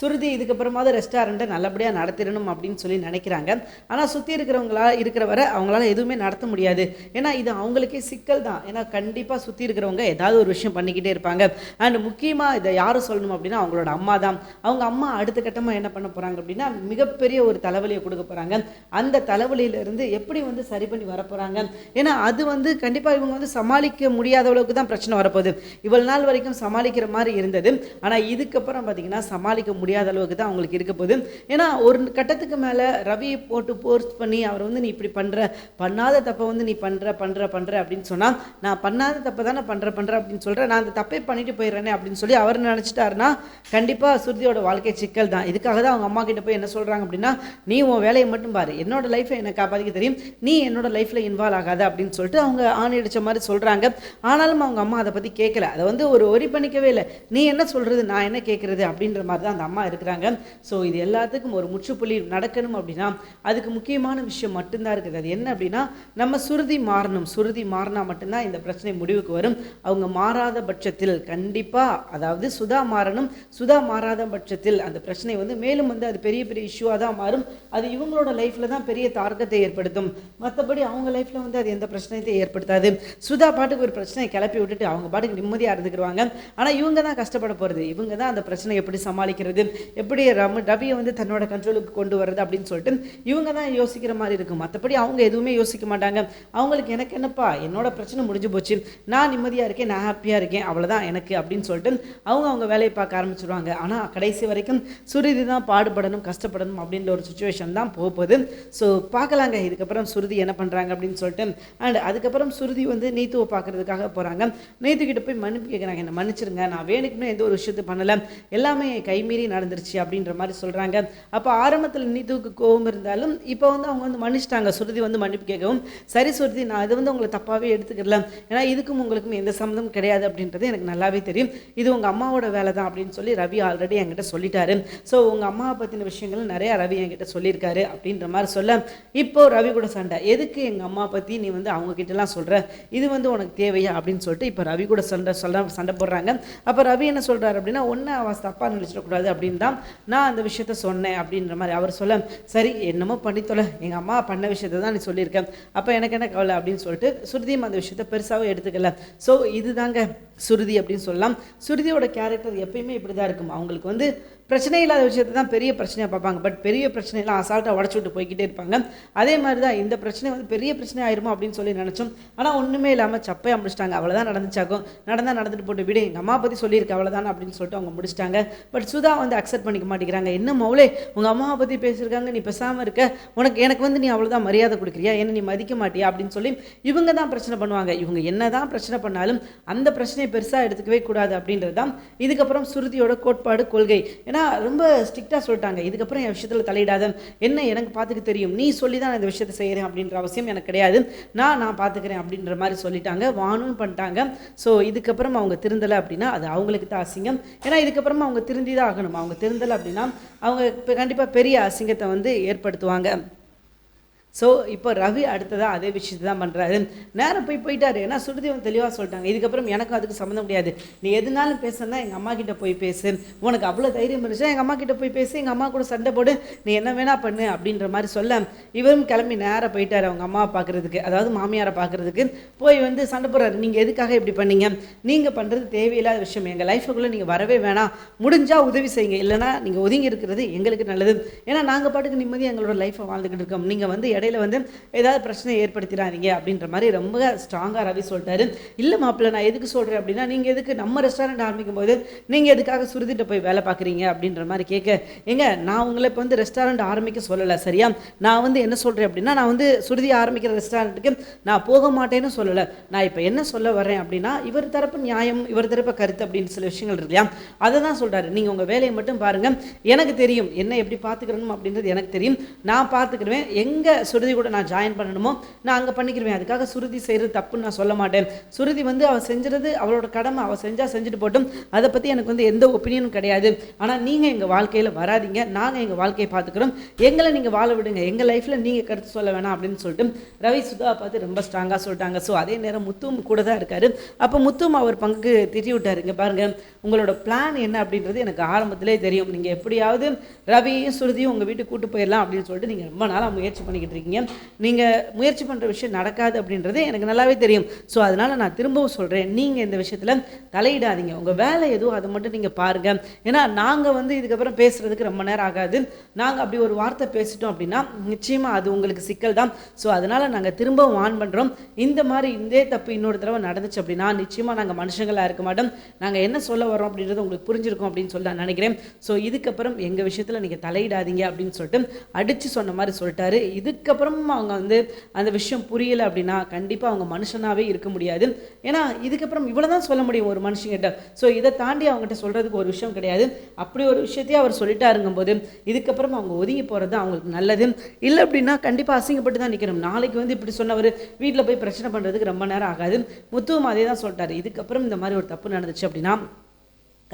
சுருதி இதுக்கப்புறமாவது ரெஸ்டாரண்ட்டை நல்லபடியாக நடத்திடணும் அப்படின்னு சொல்லி நினைக்கிறாங்க. ஆனால் சுற்றி இருக்கிறவங்களா இருக்கிற வரை அவங்களால எதுவுமே நடத்த முடியாது. ஏன்னா இது அவங்களுக்கே சிக்கல் தான். ஏன்னா கண்டிப்பாக சுற்றி இருக்கிறவங்க ஏதாவது ஒரு விஷயம் பண்ணிக்கிட்டே இருப்பாங்க. அண்ட் முக்கியமாக இதை யாரும் சொல்லணும் அப்படின்னா அவங்களோட அம்மா தான். அவங்க அம்மா அடுத்த கட்டமாக என்ன பண்ண போகிறாங்க அப்படின்னா மிகப்பெரிய ஒரு தலைவலியை கொடுக்க போகிறாங்க அந்த தலைவலியிலிருந்து எப்படி வந்து சரி பண்ணி வர போகிறாங்க ஏன்னா அது வந்து கண்டிப்பாக இவங்க வந்து சமாளிக்க முடியாத அளவுக்கு தான் பிரச்சனை வரப்போகுது. இவ்வளவு நாள் வரைக்கும் சமாளிக்கிற மாதிரி இருந்தது. ஆனால் இதுக்கப்புறம் பார்த்தீங்கன்னா சமாளிக்க முடியும் அளவுக்கு தான் அவங்களுக்கு இருக்க போகுது. ஏன்னா ஒரு கட்டத்துக்கு மேலே ரவியை போட்டு போர்ஸ் பண்ணி அவர் வந்து நீ இப்படி பண்ணுற பண்ணாத தப்பை வந்து நீ பண்ணுற பண்ணுற பண்ணுற அப்படின்னு சொன்னால் நான் பண்ணாத தப்பை தானே பண்ணுற பண்ணுற அப்படின்னு சொல்கிறேன் நான் அந்த தப்பே பண்ணிட்டு போயிடுறேனே அப்படின்னு சொல்லி அவர் நினச்சிட்டாருன்னா கண்டிப்பாக சுருதியோட வாழ்க்கை சிக்கல் தான். இதுக்காக தான் அவங்க அம்மா கிட்ட போய் என்ன சொல்கிறாங்க அப்படின்னா நீ உன் வேலையை மட்டும் பாரு. என்னோட லைஃப்பை என்னை காப்பாற்றிக்க தெரியும். நீ என்னோட லைஃப்பில் இன்வால்வ் ஆகாத அப்படின்னு சொல்லிட்டு அவங்க ஆணி அடிச்ச மாதிரி சொல்கிறாங்க ஆனாலும் அவங்க அம்மா அதை பற்றி கேட்கல அதை வந்து ஒரு ஒரி பண்ணிக்கவே இல்லை. நீ என்ன சொல்கிறது நான் என்ன கேட்குறது அப்படின்ற மாதிரி தான் அந்த அம்மா இருக்கிறாங்க. ஸோ இது எல்லாத்துக்கும் ஒரு முற்றுப்புள்ளி நடக்கணும் அப்படின்னா அதுக்கு முக்கியமான விஷயம் மட்டும்தான் இருக்குது. அது என்ன அப்படின்னா நம்ம சுருதி மாறணும். சுருதி மாறினா மட்டும்தான் இந்த பிரச்சனை முடிவுக்கு வரும். அவங்க மாறாத பட்சத்தில் கண்டிப்பாக அதாவது சுதா மாறணும். சுதா மாறாத பட்சத்தில் அந்த பிரச்சனை வந்து மேலும் வந்து அது பெரிய பெரிய இஷ்யூவாக தான் மாறும். அது இவங்களோட லைஃப்பில் தான் பெரிய தாக்கத்தை ஏற்படுத்தும். மற்றபடி அவங்க லைஃப்பில் வந்து அது எந்த பிரச்சனையும் ஏற்படுத்தாது. சுதா பாட்டுக்கு ஒரு பிரச்சனையை கிளப்பி விட்டுட்டு அவங்க பாட்டுக்கு நிம்மதியாக இருந்துக்கிடுவாங்க ஆனால் இவங்க தான் கஷ்டப்பட போகிறது இவங்க தான் அந்த பிரச்சனை எப்படி சமாளிக்கிறது? பண்ணுறது எப்படி ரம ரவியை வந்து தன்னோட கண்ட்ரோலுக்கு கொண்டு வர்றது அப்படின்னு சொல்லிட்டு இவங்க தான் யோசிக்கிற மாதிரி இருக்கும் மற்றபடி அவங்க எதுவுமே யோசிக்க மாட்டாங்க. அவங்களுக்கு எனக்கு என்னப்பா என்னோட பிரச்சனை முடிஞ்சு போச்சு. நான் நிம்மதியாக இருக்கேன் நான் ஹாப்பியாக இருக்கேன் அவ்வளோதான் எனக்கு அப்படின்னு சொல்லிட்டு அவங்க அவங்க வேலையை பார்க்க ஆரம்பிச்சிருவாங்க. ஆனால் கடைசி வரைக்கும் சுருதி தான் பாடுபடணும் கஷ்டப்படணும் அப்படின்ற ஒரு சுச்சுவேஷன் தான் போகுது. ஸோ பார்க்கலாங்க. இதுக்கப்புறம் சுருதி என்ன பண்ணுறாங்க அப்படின்னு சொல்லிட்டு அண்ட் அதுக்கப்புறம் சுருதி வந்து நீத்துவை பார்க்கறதுக்காக போகிறாங்க நீத்துக்கிட்ட போய் மன்னிப்பு கேட்குறாங்க என்ன மன்னிச்சிருங்க. நான் வேணுக்குன்னு எந்த ஒரு விஷயத்தை பண்ணலை. எல்லாமே கைமீறி நடந்துருச்சு அப்படின்ற மாதிரி சொல்கிறாங்க அப்போ ஆரம்பத்தில் நீத்துவுக்கு கோபம் இருந்தாலும் இப்போ வந்து அவங்க வந்து மன்னிச்சிட்டாங்க. சுருதி வந்து மன்னிப்பு கேட்கவும் சரி சுருதி நான் இது வந்து உங்களை தப்பாகவே எடுத்துக்கல ஏன்னா இதுக்கும் உங்களுக்கும் எந்த சம்மந்தமும் கிடையாது அப்படின்றது எனக்கு நல்லாவே தெரியும். இது உங்கள் அம்மாவோட வேலை தான் அப்படின்னு சொல்லி ரவி ஆல்ரெடி என்கிட்ட சொல்லிட்டாரு. ஸோ உங்கள் அம்மாவை பற்றின விஷயங்கள் நிறையா ரவி என்கிட்ட சொல்லியிருக்காரு அப்படின்ற மாதிரி சொல்ல இப்போ ரவி கூட சண்டை. எதுக்கு எங்கள் அம்மா பற்றி நீ வந்து அவங்க கிட்டலாம் சொல்கிற இது வந்து உனக்கு தேவையா? அப்படின்னு சொல்லிட்டு இப்போ ரவி கூட சண்டை சொல்ல சண்டை போடுறாங்க. அப்போ ரவி என்ன சொல்கிறாரு அப்படின்னா ஒன்று அவள் தப்பாக நினச்சிடக்கூடாது அப்படின்னு தான் நான் அந்த விஷயத்த சொன்னேன் அப்படின்ற மாதிரி அவர் சொல்ல சரி என்னமோ பண்ணி தொலை. எங்கள் அம்மா பண்ண விஷயத்த தான் நீ சொல்லியிருக்கேன் அப்போ எனக்கு என்ன கவலை? அப்படின்னு சொல்லிட்டு சுருதியும் அந்த விஷயத்த பெருசாகவும் எடுத்துக்கல. ஸோ இதுதாங்க சுருதி அப்படின்னு சொல்லலாம். சுருதியோட கேரக்டர் எப்பயுமே இப்படி தான் இருக்கும். அவங்களுக்கு வந்து பிரச்சனை இல்லாத விஷயத்தை தான் பெரிய பிரச்சனையாக பார்ப்பாங்க. பட் பெரிய பிரச்சனையெல்லாம் அசால்ட்டாக உடச்சி விட்டு போய்கிட்டே இருப்பாங்க. அதே மாதிரி தான் இந்த பிரச்சனை வந்து பெரிய பிரச்சனை ஆயிருமோ அப்படின்னு சொல்லி நினச்சோம். ஆனால் ஒன்றுமே இல்லாமல் சப்பையாக முடிச்சிட்டாங்க அவ்வளோதான் நடந்துச்சாக்கும் நடந்தால் நடந்துட்டு போட்டு விடு. எங்கள் அம்மா பற்றி சொல்லியிருக்க. அவ்வளோதான் அப்படின்னு சொல்லிட்டு அவங்க முடிச்சிட்டாங்க. பட் சுதா வந்து அக்செப்ட் பண்ணிக்க மாட்டேங்கிறாங்க. என்ன மௌலே உங்கள் அம்மாவை பற்றி பேசியிருக்காங்க. நீ பேசாமல் இருக்க. உனக்கு எனக்கு வந்து நீ அவ்வளோதான் மரியாதை கொடுக்குறியா? என்ன நீ மதிக்க மாட்டியா? அப்படின்னு சொல்லி இவங்க தான் பிரச்சனை பண்ணுவாங்க. இவங்க என்ன தான் பிரச்சனை பண்ணாலும் அந்த பிரச்சனையை பெருசாக எடுத்துக்கவே கூடாது அப்படின்றது தான் இதுக்கப்புறம் சுருதியோட கோட்பாடு கொள்கை. ஏன்னா ரொம்ப ஸ்ட்ரிக்டாக சொல்லிட்டாங்க. இதுக்கப்புறம் என் விஷயத்தில் தலையிடாத என்ன எனக்கு பார்த்துக்க தெரியும் நீ சொல்லி தான் நான் இந்த விஷயத்தை செய்கிறேன் அப்படின்ற அவசியம் எனக்கு கிடையாது. நான் நான் பார்த்துக்கிறேன் அப்படின்ற மாதிரி சொல்லிட்டாங்க. வானும் பண்ணிட்டாங்க. ஸோ இதுக்கப்புறம் அவங்க திருந்தலை அப்படின்னா அது அவங்களுக்கு தான் அசிங்கம். ஏன்னா இதுக்கப்புறமா அவங்க திருந்தி தான் ஆகணும். அவங்க திருந்தலை அப்படின்னா அவங்க இப்போ கண்டிப்பாக பெரிய அசிங்கத்தை வந்து ஏற்படுத்துவாங்க. ஸோ இப்போ ரவி அடுத்ததாக அதே விஷயத்தை தான் பண்ணுறாரு நேரம் போய் போயிட்டாரு. ஏன்னா சுருதி தெளிவாக சொல்லிட்டாங்க. இதுக்கப்புறம் எனக்கும் அதுக்கு சம்மந்தம் முடியாது நீ எதுனாலும் பேசுனா எங்கள் அம்மா கிட்ட போய் பேசு. உனக்கு அவ்வளோ தைரியம் இருந்துச்சுன்னா எங்கள் அம்மா கிட்ட போய் பேசு. எங்கள் அம்மா கூட சண்டை போடு. நீ என்ன வேணா பண்ணு அப்படின்ற மாதிரி சொல்ல. இவரும் கிளம்பி நேராக போயிட்டார் அவங்க அம்மாவை பார்க்குறதுக்கு அதாவது மாமியாரை பார்க்குறதுக்கு போய் வந்து சண்டை போடுறாரு. நீங்கள் எதுக்காக இப்படி பண்ணீங்க? நீங்கள் பண்ணுறது தேவையில்லாத விஷயம். எங்கள் லைஃபுக்குள்ளே நீங்கள் வரவே வேணாம். முடிஞ்சால் உதவி செய்யுங்க. இல்லைனா நீங்கள் ஒதுங்கி இருக்கிறது எங்களுக்கு நல்லது. ஏன்னா நாங்கள் பாட்டுக்கு நிம்மதி எங்களோட லைஃப்பை வாழ்ந்துக்கிட்டு இருக்கோம். நீங்கள் வந்து இடையில வந்து ஏதாவது பிரச்சனை ஏற்படுத்திடாதீங்க அப்படின்ற மாதிரி ரொம்ப ஸ்ட்ராங்காக ரவி சொல்லிட்டாரு. இல்லை மாப்பிள்ள நான் எதுக்கு சொல்கிறேன் அப்படின்னா நீங்கள் எதுக்கு நம்ம ரெஸ்டாரண்ட் ஆரம்பிக்கும் போது நீங்கள் எதுக்காக சுருதிட்ட போய் வேலை பார்க்குறீங்க அப்படின்ற மாதிரி கேட்க ஏங்க நான் உங்களை இப்போ வந்து ரெஸ்டாரண்ட் ஆரம்பிக்க சொல்லலை சரியா? நான் வந்து என்ன சொல்கிறேன் அப்படின்னா நான் வந்து சுருதி ஆரம்பிக்கிற ரெஸ்டாரண்ட்டுக்கு நான் போக மாட்டேன்னு சொல்லலை. நான் இப்போ என்ன சொல்ல வரேன் அப்படின்னா இவர் தரப்பு நியாயம் இவர் தரப்பு கருத்து அப்படின்னு சில விஷயங்கள் இருக்கு இல்லையா? அதை தான் சொல்கிறாரு நீங்கள் உங்கள் வேலையை மட்டும் பாருங்கள் எனக்கு தெரியும். என்ன எப்படி பார்த்துக்கிறணும் அப்படின்றது எனக்கு தெரியும். நான் பார்த்துக்கிடுவேன் எங்கே சுருதி கூட நான் ஜாயின் பண்ணணுமோ? நான் அங்கே பண்ணிக்கிருவேன். அதுக்காக சுருதி செய்கிறது தப்புன்னு நான் சொல்ல மாட்டேன். சுருதி வந்து அவள் செஞ்சுறது அவளோட கடமை அவள் செஞ்சால் செஞ்சுட்டு போட்டும். அதை பற்றி எனக்கு வந்து எந்த ஒப்பீனியனும் கிடையாது. ஆனால் நீங்கள் எங்கள் வாழ்க்கையில் வராதீங்க. நாங்கள் எங்கள் வாழ்க்கையை பார்த்துக்கிறோம் எங்களை நீங்கள் வாழ விடுங்க. எங்கள் லைஃப்பில் நீங்கள் கருத்து சொல்ல வேணாம் அப்படின்னு சொல்லிட்டு ரவி சுதா பார்த்து ரொம்ப ஸ்ட்ராங்காக சொல்லிட்டாங்க. ஸோ அதே நேரம் முத்துவும் கூட தான் இருக்காரு. அப்போ முத்துவும் அவர் பங்குக்கு திட்டி விட்டாருங்க பாருங்கள் உங்களோட பிளான் என்ன அப்படின்றது எனக்கு ஆரம்பத்திலே தெரியும். நீங்கள் எப்படியாவது ரவியும் சுருதியும் உங்கள் வீட்டுக்கு கூட்டு போயிடலாம் அப்படின்னு சொல்லிட்டு நீங்கள் ரொம்ப நாளாக முயற்சி பண்ணிக்கிட்டு இருக்கீங்க நீங்கள் முயற்சி பண்ணுற விஷயம் நடக்காது அப்படின்றது எனக்கு நல்லாவே தெரியும். ஸோ அதனால் நான் திரும்பவும் சொல்கிறேன் நீங்கள் இந்த விஷயத்தில் தலையிடாதீங்க. உங்கள் வேலை எதுவும் அதை மட்டும் நீங்கள் பாருங்கள் ஏன்னா நாங்கள் வந்து இதுக்கப்புறம் பேசுகிறதுக்கு ரொம்ப நேரம் ஆகாது. நாங்கள் அப்படி ஒரு வார்த்தை பேசிட்டோம் அப்படின்னா நிச்சயமாக அது உங்களுக்கு சிக்கல் தான். ஸோ அதனால் நாங்கள் திரும்பவும் ஆன் பண்ணுறோம் இந்த மாதிரி இதே தப்பு இன்னொரு தடவை நடந்துச்சு அப்படின்னா நிச்சயமாக நாங்கள் மனுஷங்களாக இருக்க மாட்டோம். நாங்கள் என்ன சொல்ல வரோம் அப்படின்றது உங்களுக்கு புரிஞ்சிருக்கும் அப்படின்னு சொல்லி நான் நினைக்கிறேன். ஸோ இதுக்கப்புறம் எங்கள் விஷயத்தில் நீங்கள் தலையிடாதீங்க அப்படின்னு சொல்லிட்டு அடித்து சொன்ன மாதிரி சொல்லிட்டாரு. இதுக்கு இதுக்கப்புறமும் அவங்க வந்து அந்த விஷயம் புரியலை அப்படின்னா கண்டிப்பாக அவங்க மனுஷனாகவே இருக்க முடியாது. ஏன்னா இதுக்கப்புறம் இவ்வளோ தான் சொல்ல முடியும் ஒரு மனுஷங்கிட்ட. ஸோ இதை தாண்டி அவங்ககிட்ட சொல்கிறதுக்கு ஒரு விஷயம் கிடையாது. அப்படி ஒரு விஷயத்தையே அவர் சொல்லிட்டாருங்கும் போது இதுக்கப்புறம் அவங்க ஒதுங்கி போகிறது அவங்களுக்கு நல்லது. இல்லை அப்படின்னா கண்டிப்பாக அசிங்கப்பட்டு தான் நிற்கணும் நாளைக்கு வந்து இப்படி சொன்னவர் வீட்டில் போய் பிரச்சனை பண்ணுறதுக்கு ரொம்ப நேரம் ஆகாது. முத்துவும் அதே தான் சொல்லிட்டாரு. இதுக்கப்புறம் இந்த மாதிரி ஒரு தப்பு நடந்துச்சு அப்படின்னா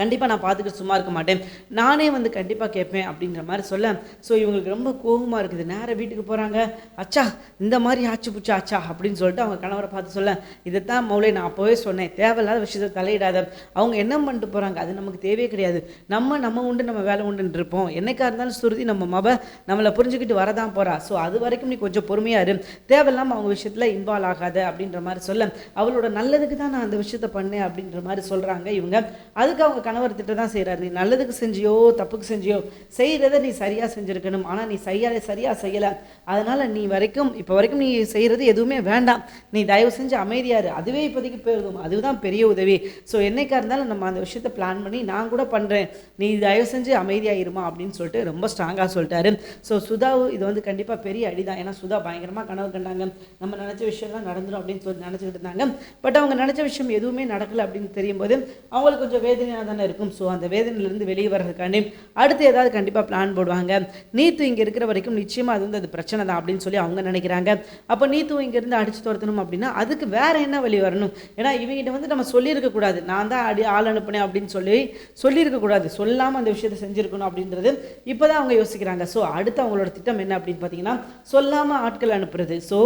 கண்டிப்பாக நான் பார்த்துக்கிட்டு சும்மா இருக்க மாட்டேன். நானே வந்து கண்டிப்பாக கேட்பேன் அப்படின்ற மாதிரி சொல்ல ஸோ இவங்களுக்கு ரொம்ப கோபமாக இருக்குது. நேராக வீட்டுக்கு போகிறாங்க அச்சா இந்த மாதிரி ஆச்சு புச்சா அச்சா அப்படின்னு சொல்லிட்டு அவங்க கணவரை பார்த்து சொல்ல இதைத்தான் மௌலே நான் அப்போவே சொன்னேன். தேவையில்லாத விஷயத்தை தலையிடாத. அவங்க என்ன பண்ணிட்டு போகிறாங்க அது நமக்கு தேவையே கிடையாது. நம்ம நம்ம உண்டு நம்ம வேலை உண்டுன்னு இருப்போம். என்னைக்காக இருந்தாலும் சுருதி நம்ம மவ நம்மளை புரிஞ்சுக்கிட்டு வரதான் போகிறா ஸோ அது வரைக்கும் நீ கொஞ்சம் பொறுமையாக இரு. தேவையில்லாமல் அவங்க விஷயத்தில் இன்வால்வ் ஆகாத அப்படின்ற மாதிரி சொல்ல அவளோட நல்லதுக்கு தான் நான் அந்த விஷயத்த பண்ணேன் அப்படின்ற மாதிரி சொல்கிறாங்க இவங்க. அதுக்கு அவங்க கணவர் திட்ட தான் செய்கிறார் நீ நல்லதுக்கு செஞ்சியோ தப்புக்கு செஞ்சியோ செய்கிறத நீ சரியாக செஞ்சுருக்கணும். ஆனால் நீ சரியாக சரியாக செய்யலை. அதனால் நீ வரைக்கும் இப்போ வரைக்கும் நீ செய்கிறது எதுவுமே வேண்டாம். நீ தயவு செஞ்சு அமைதியாரு அதுவே இப்போதைக்கு போதும் அதுதான் பெரிய உதவி. ஸோ என்னைக்கா இருந்தாலும் நம்ம அந்த விஷயத்தை பிளான் பண்ணி நான் கூட பண்ணுறேன் நீ தயவு செஞ்சு அமைதியாக இருமா அப்படின்னு சொல்லிட்டு ரொம்ப ஸ்ட்ராங்காக சொல்லிட்டாரு. ஸோ சுதாவு இது வந்து கண்டிப்பாக பெரிய அடிதான். ஏன்னா சுதா பயங்கரமாக கனவு கண்டாங்க. நம்ம நினச்ச விஷயம்லாம் நடந்துடும் அப்படின்னு சொல்லி நினச்சிக்கிட்டு இருந்தாங்க. பட் அவங்க நினச்ச விஷயம் எதுவுமே நடக்கலை அப்படின்னு தெரியும் போது அவங்களுக்கு கொஞ்சம் வேதனையாக வேதனை இருக்கும்? ஸோ அந்த வேதனையிலேருந்து வெளியே வர்றதுக்காண்டி அடுத்து ஏதாவது கண்டிப்பாக பிளான் போடுவாங்க. நீத்து இங்கே இருக்கிற வரைக்கும் நிச்சயமாக அது வந்து அது பிரச்சனை தான் அப்படின்னு சொல்லி அவங்க நினைக்கிறாங்க. அப்போ நீத்து இங்கேருந்து அடிச்சு துரத்தணும் அப்படின்னா அதுக்கு வேற என்ன வழி வரணும்? ஏன்னா இவங்ககிட்ட வந்து நம்ம சொல்லியிருக்கக்கூடாது நான் தான் அடி ஆள் அனுப்புனேன் அப்படின்னு சொல்லி சொல்லியிருக்கக்கூடாது சொல்லாமல் அந்த விஷயத்தை செஞ்சுருக்கணும் அப்படின்றது இப்போ தான் அவங்க யோசிக்கிறாங்க. ஸோ அடுத்து அவங்களோட திட்டம் என்ன அப்படின்னு பார்த்தீங்கன்னா சொல்லாமல் ஆட்கள் அனுப்புறது. ஸோ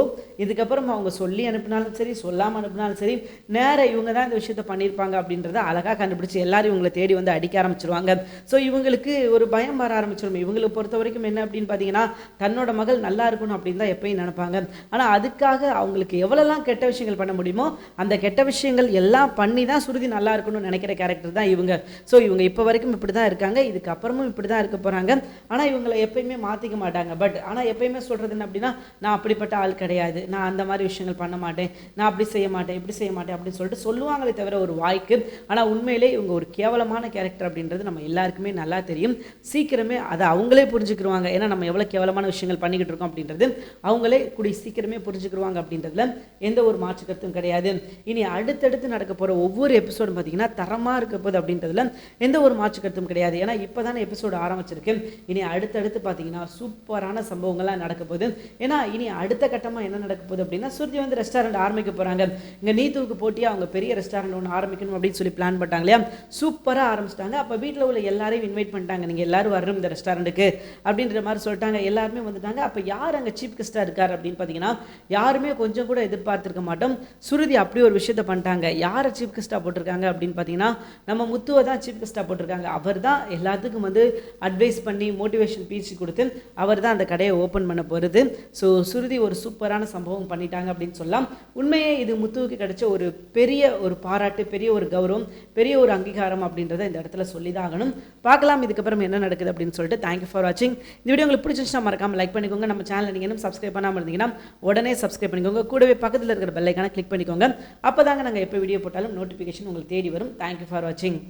இதுக்கப்புறம் அவங்க சொல்லி அனுப்பினாலும் சரி சொல்லாமல் அனுப்பினாலும் சரி நேராக இவங்க தான் இந்த விஷயத்தை பண்ணியிருப்பாங்க அப்படின்றத அழகாக கண்டுபிடிச்சி எல்லாரும் இவங்களை தேடி வந்து அடிக்க ஆரம்பிச்சிருவாங்க. ஸோ இவங்களுக்கு ஒரு பயம் வர ஆரம்பிச்சிடும் இவங்களை பொறுத்த வரைக்கும் என்ன அப்படின்னு பார்த்தீங்கன்னா தன்னோட மகள் நல்லா இருக்கணும் அப்படின்னு தான் எப்பயும் நினைப்பாங்க. ஆனால் அதுக்காக அவங்களுக்கு எவ்வளோலாம் கெட்ட விஷயங்கள் பண்ண முடியுமோ அந்த கெட்ட விஷயங்கள் எல்லாம் பண்ணி தான் சுருதி நல்லா இருக்கணும்னு நினைக்கிற கேரக்டர் தான் இவங்க. ஸோ இவங்க இப்போ வரைக்கும் இப்படி தான் இருக்காங்க. இதுக்கப்புறமும் இப்படி தான் இருக்க போகிறாங்க ஆனால் இவங்களை எப்பயுமே மாற்றிக்க மாட்டாங்க. பட் ஆனால் எப்பயுமே சொல்கிறது என்ன அப்படின்னா நான் அப்படிப்பட்ட ஆள் கிடையாது. நான் அந்த மாதிரி விஷயங்கள் பண்ண மாட்டேன். நான் அப்படி செய்ய மாட்டேன். இப்படி செய்ய மாட்டேன். அப்படின்னு சொல்லிட்டு சொல்லுவாங்களே தவிர ஒரு வாய்க்கு. ஆனால் உண்மையிலே இவங்க ஒரு கேவலமான கேரக்டர் அப்படின்றது நம்ம எல்லாருக்குமே நல்லா தெரியும். சீக்கிரமே அதை அவங்களே புரிஞ்சுக்கிருவாங்க. ஏன்னா நம்ம எவ்வளோ கேவலமான விஷயங்கள் பண்ணிக்கிட்டு இருக்கோம் அப்படின்றது அவங்களே கூடிய சீக்கிரமே புரிஞ்சுக்கிருவாங்க அப்படின்றதுல எந்த ஒரு மாற்று கருத்தும் கிடையாது. இனி அடுத்தடுத்து நடக்க போகிற ஒவ்வொரு எபிசோடும் பார்த்தீங்கன்னா தரமாக இருக்க போகுது அப்படின்றதுல எந்த ஒரு மாற்று கருத்தும் கிடையாது. ஏன்னா இப்போ தானே எபிசோடு ஆரம்பிச்சிருக்கு. இனி அடுத்தடுத்து பார்த்தீங்கன்னா சூப்பரான சம்பவங்கள்லாம் நடக்க போகுது. ஏன்னா இனி அடுத்த கட்டமாக என்ன நடக்க போகுது அப்படின்னா சுருதி வந்து ரெஸ்டாரண்ட் ஆரம்பிக்க போகிறாங்க இங்கே நீத்துவுக்கு போட்டி அவங்க பெரிய ரெஸ்டாரண்ட் ஒன்று ஆரம்பிக்கணும் அப்படின்னு சொல்லி பிளான் பண்ணிட்டாங்க இல்லையா? சூப்பராக ஆரம்பிச்சிட்டாங்க. அப்போ வீட்டில் உள்ள எல்லாரையும் இன்வைட் பண்ணிட்டாங்க. நீங்கள் எல்லாரும் வரணும் இந்த ரெஸ்டாரண்ட்டுக்கு அப்படின்ற மாதிரி சொல்லிட்டாங்க. எல்லாருமே வந்துட்டாங்க. அப்போ யார் அங்கே சீஃப் கெஸ்ட்டாக இருக்கார் அப்படின்னு பார்த்தீங்கன்னா யாருமே கொஞ்சம் கூட எதிர்பார்த்திருக்க மாட்டோம். சுருதி அப்படி ஒரு விஷயத்தை பண்ணிட்டாங்க. யாரை சீஃப் கெஸ்ட்டாக போட்டிருக்காங்க அப்படின்னு பார்த்தீங்கன்னா நம்ம முத்துவை தான் சீஃப் கெஸ்ட்டாக போட்டிருக்காங்க. அவர் தான் எல்லாத்துக்கும் வந்து அட்வைஸ் பண்ணி மோட்டிவேஷன் பீச்சு கொடுத்து அவர் தான் அந்த கடையை ஓப்பன் பண்ண போகிறது ஸோ சுருதி ஒரு சூப்பரான சம்பவம் பண்ணிட்டாங்க அப்படின்னு சொல்லலாம். உண்மையே இது முத்துவுக்கு கிடைச்ச ஒரு பெரிய ஒரு பாராட்டு பெரிய ஒரு கௌரவம் பெரிய ஒரு அங்கீகாரம் அப்படின்றத இந்த இடத்துல சொல்லி தான் ஆகணும். பார்க்கலாம் இதுக்கப்புறம் என்ன நடக்குது அப்படின்னு சொல்லிட்டு. தேங்க்யூ ஃபார் வாட்சிங் இந்த வீடியோ உங்களுக்கு பிடிச்சிருந்துச்சுன்னா மறக்காம லைக் பண்ணிக்கோங்க. நம்ம சேனல் நீங்கள் இன்னும் சப்ஸ்கிரைப் பண்ணாமல் இருந்தீங்கன்னா உடனே சப்ஸ்கிரைப் பண்ணிக்கோங்க. கூடவே பக்கத்தில் இருக்கிற பெல்லைக்கான கிளிக் பண்ணிக்கோங்க. அப்போ தாங்க நாங்கள் எப்போ வீடியோ போட்டாலும் நோட்டிஃபிகேஷன் உங்களுக்கு தேடி வரும். தேங்க்யூ ஃபார் வாட்சிங்